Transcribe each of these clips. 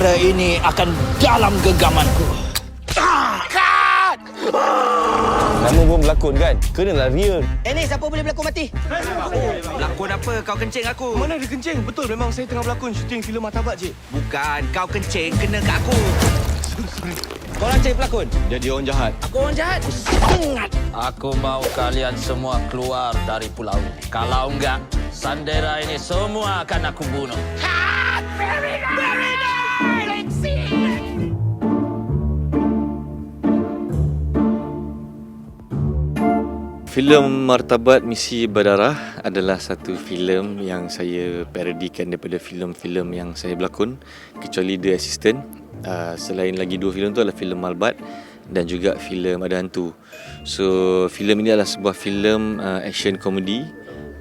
negara ini akan dalam genggamanku. Nama pun berlakon kan? Kenalah real. Eh ni siapa boleh berlakon mati? Lakon apa? Kau kencing aku. Mana ada kencing? Betul memang saya tengah berlakon syuting filem Martabat je. Bukan, kau kencing kena kat aku. Korang cari pelakon? Jadi orang jahat. Aku orang jahat. Aku mau kalian semua keluar dari pulau ini. Kalau enggak, Sandera ini semua akan aku bunuh. Filem Martabat Misi Berdarah adalah satu filem yang saya parodikan daripada filem-filem yang saya berlakon kecuali The Assistant. Uh, selain lagi dua filem tu adalah filem Malbat dan juga filem Ada Hantu. So filem ini adalah sebuah filem uh, action komedi.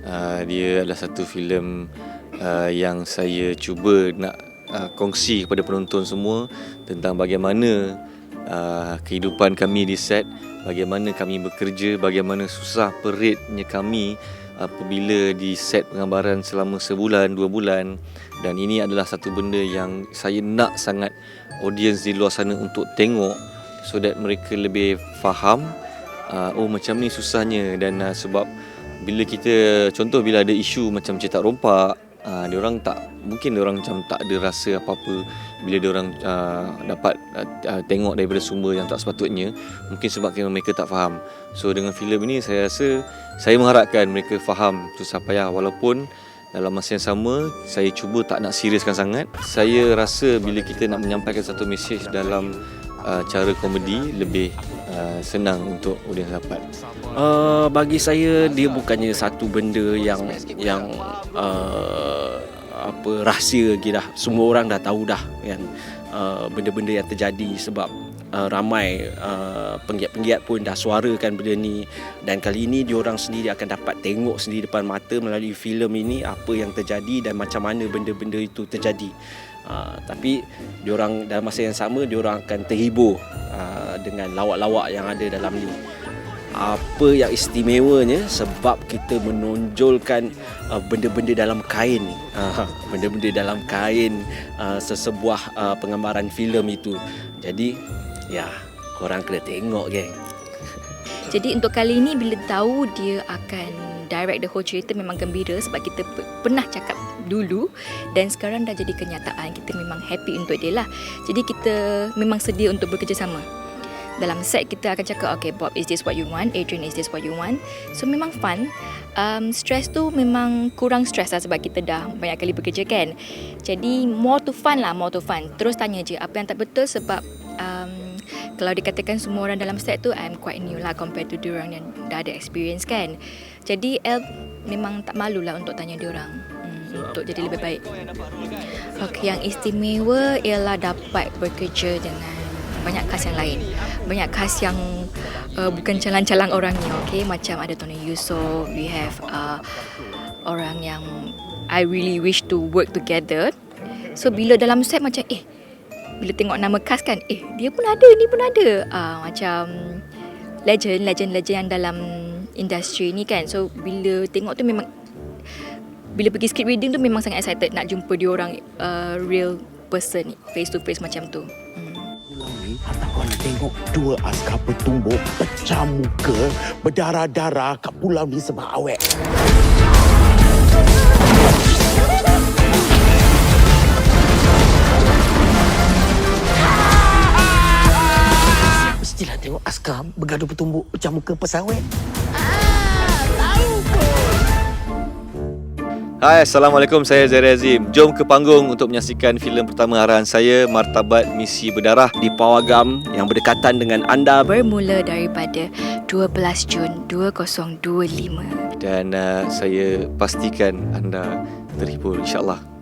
Uh, dia adalah satu filem uh, yang saya cuba nak uh, kongsi kepada penonton semua tentang bagaimana uh, kehidupan kami di set, bagaimana kami bekerja, bagaimana susah peritnya kami apabila di set penggambaran selama sebulan, dua bulan. Dan ini adalah satu benda yang saya nak sangat audience di luar sana untuk tengok so that mereka lebih faham uh, oh macam ni susahnya. Dan uh, sebab bila kita contoh bila ada isu macam cetak rompak uh, dia orang tak mungkin dia orang macam tak ada rasa apa-apa. Bila dia orang uh, dapat uh, tengok daripada sumber yang tak sepatutnya mungkin sebab mereka tak faham. So dengan filem ini saya rasa saya mengharapkan mereka faham susah payah walaupun dalam masa yang sama saya cuba tak nak seriuskan sangat. Saya rasa bila kita nak menyampaikan satu mesej dalam uh, cara komedi lebih uh, senang untuk audiens dapat Uh, bagi saya dia bukannya satu benda yang yang uh, apa rahsia lagi dah. Semua orang dah tahu dah kan uh, benda-benda yang terjadi sebab uh, ramai uh, penggiat-penggiat pun dah suarakan benda ni. Dan kali ini diorang sendiri akan dapat tengok sendiri depan mata melalui filem ini apa yang terjadi dan macam mana benda-benda itu terjadi. Uh, tapi diorang dalam masa yang sama diorang akan terhibur uh, dengan lawak-lawak yang ada dalam ni. Apa yang istimewanya sebab kita menonjolkan uh, benda-benda dalam kain uh, benda-benda dalam kain uh, sesebuah uh, penggambaran filem itu. Jadi ya korang kena tengok geng Jadi untuk kali ini bila tahu dia akan direct the whole cerita memang gembira sebab kita p- pernah cakap dulu dan sekarang dah jadi kenyataan. Kita memang happy untuk dia lah. Jadi kita memang sedia untuk bekerjasama. Dalam set kita akan cakap okay Bob is this what you want Adrian is this what you want So memang fun um, Stress tu memang kurang stress lah Sebab kita dah banyak kali bekerja kan Jadi more to fun lah More to fun Terus tanya je Apa yang tak betul sebab um, Kalau dikatakan semua orang dalam set tu I'm quite new lah Compared to diorang yang dah ada experience kan Jadi El memang tak malu lah Untuk tanya diorang hmm, Untuk jadi lebih baik Okay, yang istimewa ialah dapat bekerja dengan banyak cast yang lain. Banyak cast yang uh, bukan calang-calang orangnya, okay? Macam ada Tony Yusof, we have uh, orang yang I really wish to work together. So bila dalam set macam eh bila tengok nama cast kan, eh dia pun ada, ni pun ada. Uh, macam legend, legend-legend yang dalam industri ni kan. So bila tengok tu memang bila pergi script reading tu memang sangat excited nak jumpa dia orang uh, real person face to face macam tu. Hmm. Ni kau nak tengok dua askar bertumbuk pecah muka berdarah-darah kat pulau ni sebab awet. Bergaduh bertumbuk pecah muka pesawat. Hai, Assalamualaikum. Saya Zairi Azim. Jom ke panggung untuk menyaksikan filem pertama arahan saya, Martabat Misi Berdarah. di Pawagam yang berdekatan dengan anda Bermula daripada 12 Jun 2025. Dan uh, saya pastikan anda terhibur insyaAllah.